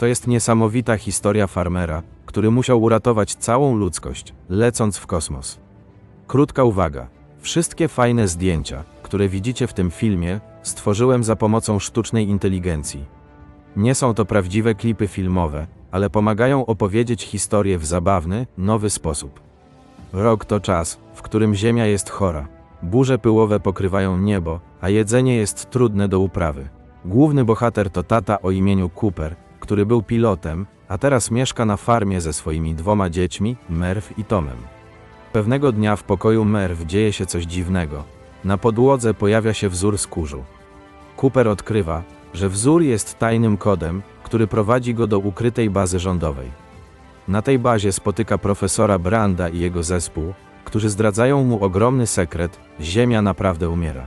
To jest niesamowita historia farmera, który musiał uratować całą ludzkość, lecąc w kosmos. Krótka uwaga. Wszystkie fajne zdjęcia, które widzicie w tym filmie, stworzyłem za pomocą sztucznej inteligencji. Nie są to prawdziwe klipy filmowe, ale pomagają opowiedzieć historię w zabawny, nowy sposób. Rok to czas, w którym Ziemia jest chora. Burze pyłowe pokrywają niebo, a jedzenie jest trudne do uprawy. Główny bohater to tata o imieniu Cooper, który był pilotem, a teraz mieszka na farmie ze swoimi dwoma dziećmi, Merv i Tomem. Pewnego dnia w pokoju Merv dzieje się coś dziwnego. Na podłodze pojawia się wzór z kurzu. Cooper odkrywa, że wzór jest tajnym kodem, który prowadzi go do ukrytej bazy rządowej. Na tej bazie spotyka profesora Branda i jego zespół, którzy zdradzają mu ogromny sekret: Ziemia naprawdę umiera.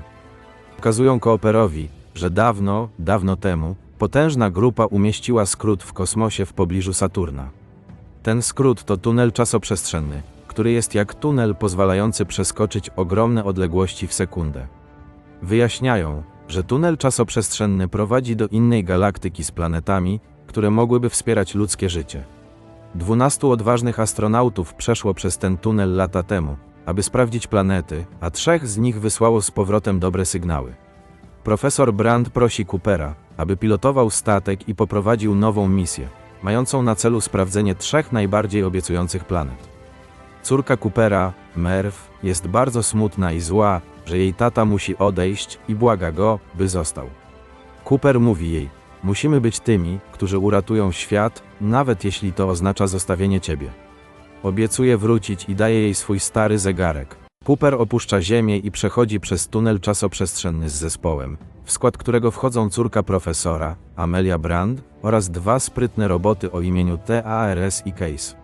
Pokazują Kooperowi, że dawno, dawno temu potężna grupa umieściła skrót w kosmosie w pobliżu Saturna. Ten skrót to tunel czasoprzestrzenny, który jest jak tunel pozwalający przeskoczyć ogromne odległości w sekundę. Wyjaśniają, że tunel czasoprzestrzenny prowadzi do innej galaktyki z planetami, które mogłyby wspierać ludzkie życie. Dwunastu odważnych astronautów przeszło przez ten tunel lata temu, aby sprawdzić planety, a trzech z nich wysłało z powrotem dobre sygnały. Profesor Brand prosi Coopera, aby pilotował statek i poprowadził nową misję, mającą na celu sprawdzenie trzech najbardziej obiecujących planet. Córka Coopera, Merv, jest bardzo smutna i zła, że jej tata musi odejść i błaga go, by został. Cooper mówi jej: Musimy być tymi, którzy uratują świat, nawet jeśli to oznacza zostawienie ciebie. Obiecuje wrócić i daje jej swój stary zegarek. Cooper opuszcza Ziemię i przechodzi przez tunel czasoprzestrzenny z zespołem, w skład którego wchodzą córka profesora, Amelia Brand, oraz dwa sprytne roboty o imieniu TARS i Case.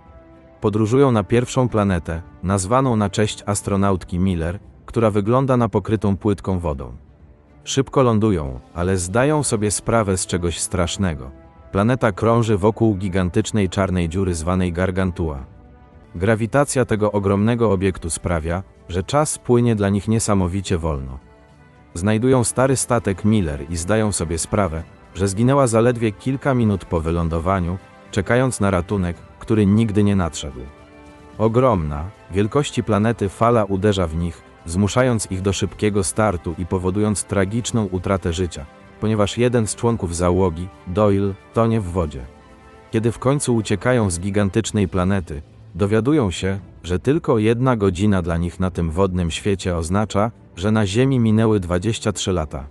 Podróżują na pierwszą planetę, nazwaną na cześć astronautki Miller, która wygląda na pokrytą płytką wodą. Szybko lądują, ale zdają sobie sprawę z czegoś strasznego. Planeta krąży wokół gigantycznej czarnej dziury zwanej Gargantua. Grawitacja tego ogromnego obiektu sprawia, że czas płynie dla nich niesamowicie wolno. Znajdują stary statek Miller i zdają sobie sprawę, że zginęła zaledwie kilka minut po wylądowaniu, czekając na ratunek, który nigdy nie nadszedł. Ogromna, wielkości planety fala uderza w nich, zmuszając ich do szybkiego startu i powodując tragiczną utratę życia, ponieważ jeden z członków załogi, Doyle, tonie w wodzie. Kiedy w końcu uciekają z gigantycznej planety, dowiadują się, że tylko jedna godzina dla nich na tym wodnym świecie oznacza, że na Ziemi minęły 23 lata.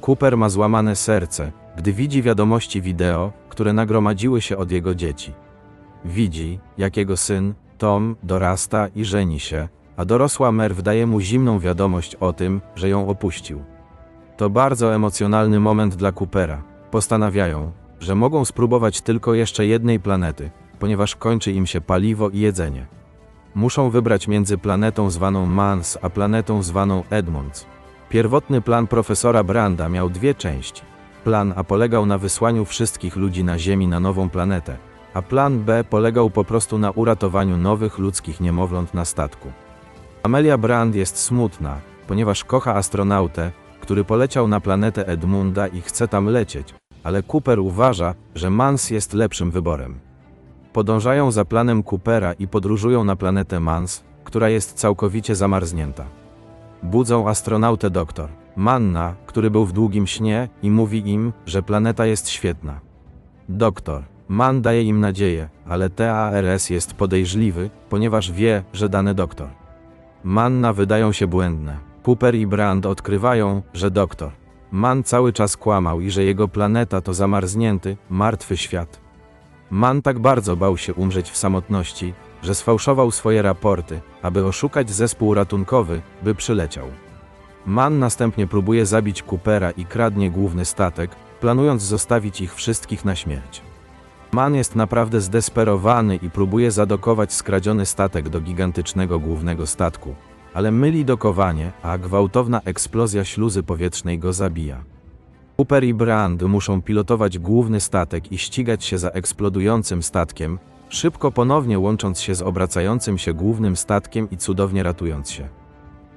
Cooper ma złamane serce, gdy widzi wiadomości wideo, które nagromadziły się od jego dzieci. Widzi, jak jego syn, Tom, dorasta i żeni się, a dorosła Merv daje mu zimną wiadomość o tym, że ją opuścił. To bardzo emocjonalny moment dla Coopera. Postanawiają, że mogą spróbować tylko jeszcze jednej planety, ponieważ kończy im się paliwo i jedzenie. Muszą wybrać między planetą zwaną Mans a planetą zwaną Edmonds. Pierwotny plan profesora Branda miał dwie części. Plan A polegał na wysłaniu wszystkich ludzi na Ziemi na nową planetę, a plan B polegał po prostu na uratowaniu nowych ludzkich niemowląt na statku. Amelia Brand jest smutna, ponieważ kocha astronautę, który poleciał na planetę Edmunda i chce tam lecieć, ale Cooper uważa, że Mans jest lepszym wyborem. Podążają za planem Coopera i podróżują na planetę Mans, która jest całkowicie zamarznięta. Budzą astronautę doktor Manna, który był w długim śnie i mówi im, że planeta jest świetna. Doktor Man daje im nadzieję, ale TARS jest podejrzliwy, ponieważ wie, że dany doktor. Manna wydają się błędne. Cooper i Brand odkrywają, że doktor Man cały czas kłamał i że jego planeta to zamarznięty, martwy świat. Man tak bardzo bał się umrzeć w samotności, że sfałszował swoje raporty, aby oszukać zespół ratunkowy, by przyleciał. Man następnie próbuje zabić Coopera i kradnie główny statek, planując zostawić ich wszystkich na śmierć. Man jest naprawdę zdesperowany i próbuje zadokować skradziony statek do gigantycznego głównego statku, ale myli dokowanie, a gwałtowna eksplozja śluzy powietrznej go zabija. Cooper i Brand muszą pilotować główny statek i ścigać się za eksplodującym statkiem, szybko ponownie łącząc się z obracającym się głównym statkiem i cudownie ratując się.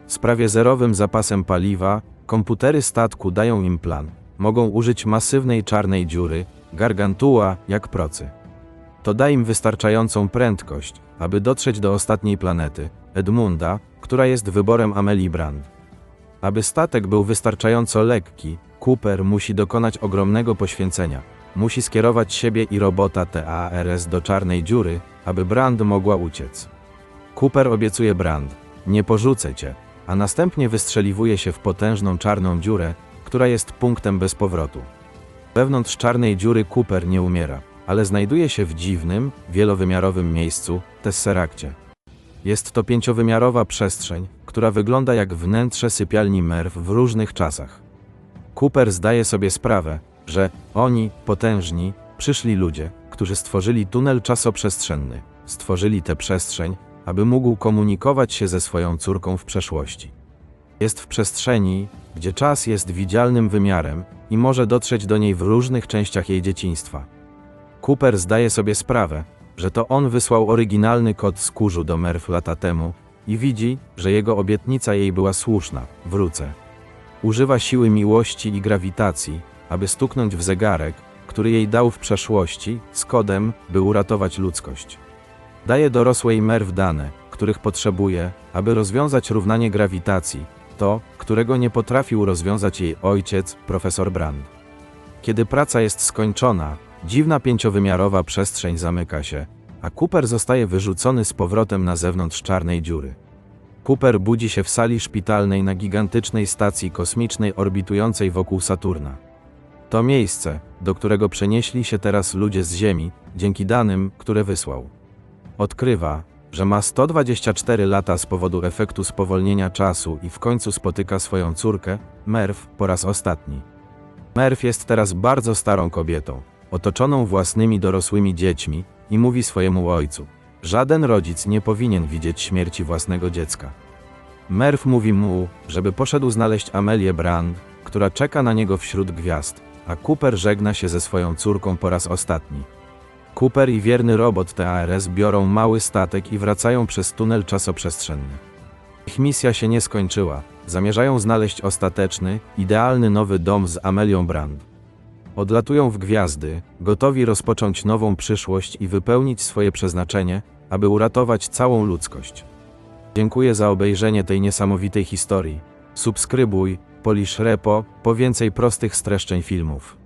Z prawie zerowym zapasem paliwa, komputery statku dają im plan. Mogą użyć masywnej czarnej dziury, Gargantua jak procy. To da im wystarczającą prędkość, aby dotrzeć do ostatniej planety, Edmunda, która jest wyborem Amelie Brand. Aby statek był wystarczająco lekki, Cooper musi dokonać ogromnego poświęcenia. Musi skierować siebie i robota TARS do czarnej dziury, aby Brand mogła uciec. Cooper obiecuje Brand, nie porzucę cię, a następnie wystrzeliwuje się w potężną czarną dziurę, która jest punktem bez powrotu. Wewnątrz czarnej dziury Cooper nie umiera, ale znajduje się w dziwnym, wielowymiarowym miejscu, Tesseraccie. Jest to pięciowymiarowa przestrzeń, która wygląda jak wnętrze sypialni Merw w różnych czasach. Cooper zdaje sobie sprawę, że oni, potężni, przyszli ludzie, którzy stworzyli tunel czasoprzestrzenny, stworzyli tę przestrzeń, aby mógł komunikować się ze swoją córką w przeszłości. Jest w przestrzeni, gdzie czas jest widzialnym wymiarem i może dotrzeć do niej w różnych częściach jej dzieciństwa. Cooper zdaje sobie sprawę, że to on wysłał oryginalny kod z kurzu do Merw lata temu i widzi, że jego obietnica jej była słuszna wrócę. Używa siły miłości i grawitacji, aby stuknąć w zegarek, który jej dał w przeszłości, z kodem, by uratować ludzkość. Daje dorosłej Merw dane, których potrzebuje, aby rozwiązać równanie grawitacji, to, którego nie potrafił rozwiązać jej ojciec, profesor Brand. Kiedy praca jest skończona, dziwna pięciowymiarowa przestrzeń zamyka się, a Cooper zostaje wyrzucony z powrotem na zewnątrz czarnej dziury. Cooper budzi się w sali szpitalnej na gigantycznej stacji kosmicznej orbitującej wokół Saturna. To miejsce, do którego przenieśli się teraz ludzie z Ziemi, dzięki danym, które wysłał. Odkrywa, że ma 124 lata z powodu efektu spowolnienia czasu i w końcu spotyka swoją córkę, Merv, po raz ostatni. Merv jest teraz bardzo starą kobietą, otoczoną własnymi dorosłymi dziećmi i mówi swojemu ojcu: Żaden rodzic nie powinien widzieć śmierci własnego dziecka. Merv mówi mu, żeby poszedł znaleźć Amelię Brand, która czeka na niego wśród gwiazd, a Cooper żegna się ze swoją córką po raz ostatni. Cooper i wierny robot TARS biorą mały statek i wracają przez tunel czasoprzestrzenny. Ich misja się nie skończyła. Zamierzają znaleźć ostateczny, idealny nowy dom z Amelią Brand. Odlatują w gwiazdy, gotowi rozpocząć nową przyszłość i wypełnić swoje przeznaczenie, aby uratować całą ludzkość. Dziękuję za obejrzenie tej niesamowitej historii. Subskrybuj, polisz repo, po więcej prostych streszczeń filmów.